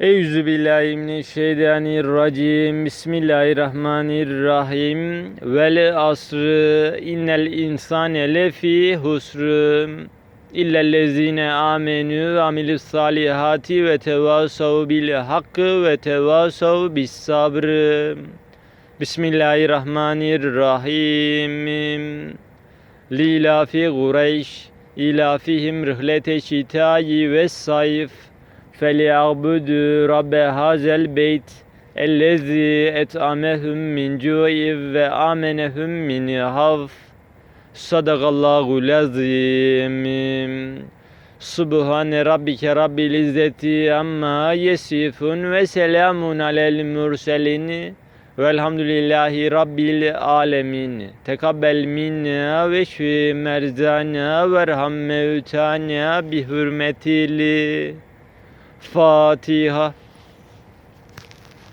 Eyyüzü billahi mineşşeytanirracim. Bismillahirrahmanirrahim. Vel asrı innel insane lefi husr. İllellezine amenu ve amilus salihati ve tevasav bil hakkı ve tevasav bis sabr. Bismillahirrahmanirrahim. Lilafi Kureyş ilafihim rihlete şitayi ve sayf فَلْيَعْبُدُوا رَبَّ هَذَا الْبَيْتِ اَلَّذ۪ي اَتْعَمَهُمْ مِنْ جُوعٍ وَآمَنَهُمْ مِنْ خَوْفٍ Sadakallahu lazim. Subhane rabbike rabbil izzeti amma yesifun ve selamun alel murselin velhamdülillahi rabbil alemin. Tekabbel minna ve şfi merzana verham mevtana bi hürmetili Fatiha